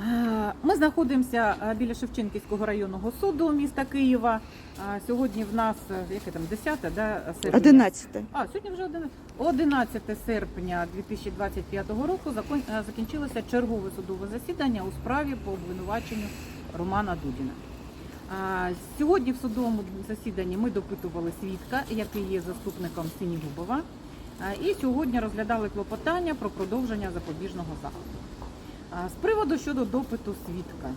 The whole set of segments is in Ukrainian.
Е, Ми знаходимося е, біля Шевченківського районного суду міста Києва. Е, Сьогодні в нас яке там 10 да, серпня? 11. А, сьогодні вже 11. 11 серпня 2025 року закон- закінчилося чергове судове засідання у справі по обвинуваченню Романа Дудіна. Сьогодні в судовому засіданні ми допитували свідка, який є заступником Сінігубова. І сьогодні розглядали клопотання про продовження запобіжного заходу. З приводу щодо допиту свідка.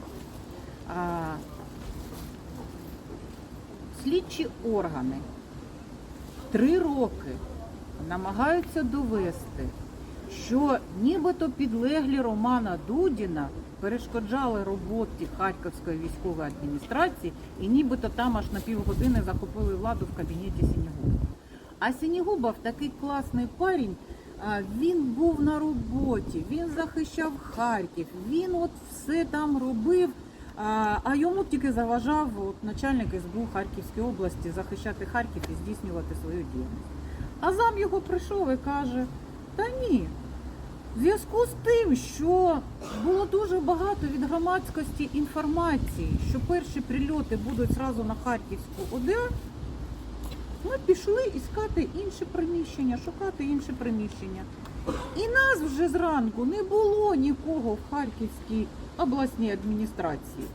Слідчі органи три роки намагаються довести, що нібито підлеглі Романа Дудіна перешкоджали роботі Харківської військової адміністрації і нібито там аж на півгодини захопили владу в кабінеті Сінігуба. А Сінігубов такий класний парень. Він був на роботі, він захищав Харків, він от все там робив. А йому тільки заважав от, начальник СБУ Харківської області захищати Харків і здійснювати свою діяльність. А зам його прийшов і каже: та ні. В зв'язку з тим, що було дуже багато від громадськості інформації, що перші прильоти будуть зразу на Харківську ОДА, ми пішли іскати інше приміщення, шукати інше приміщення. І нас вже зранку не було нікого в Харківській обласній адміністрації.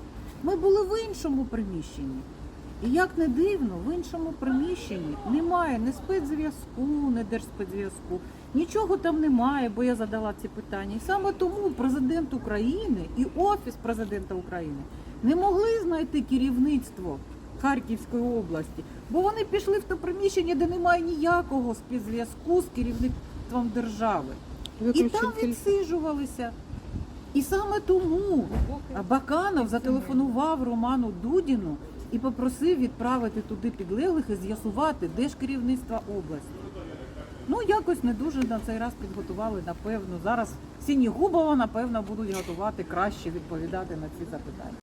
Ми були в іншому приміщенні. І як не дивно, в іншому приміщенні немає ні спецзв'язку, ні держспецзв'язку. Нічого там немає, бо я задала ці питання. І саме тому президент України і Офіс президента України не могли знайти керівництво Харківської області, бо вони пішли в те приміщення, де немає ніякого спецзв'язку з керівництвом держави. І там відсиджувалися. І саме тому Баканов зателефонував Роману Дудіну і попросив відправити туди підлеглих і з'ясувати, де ж керівництво області. Ну, якось не дуже на цей раз підготували, напевно. Зараз Сінігубова, напевно, будуть готувати краще відповідати на ці запитання.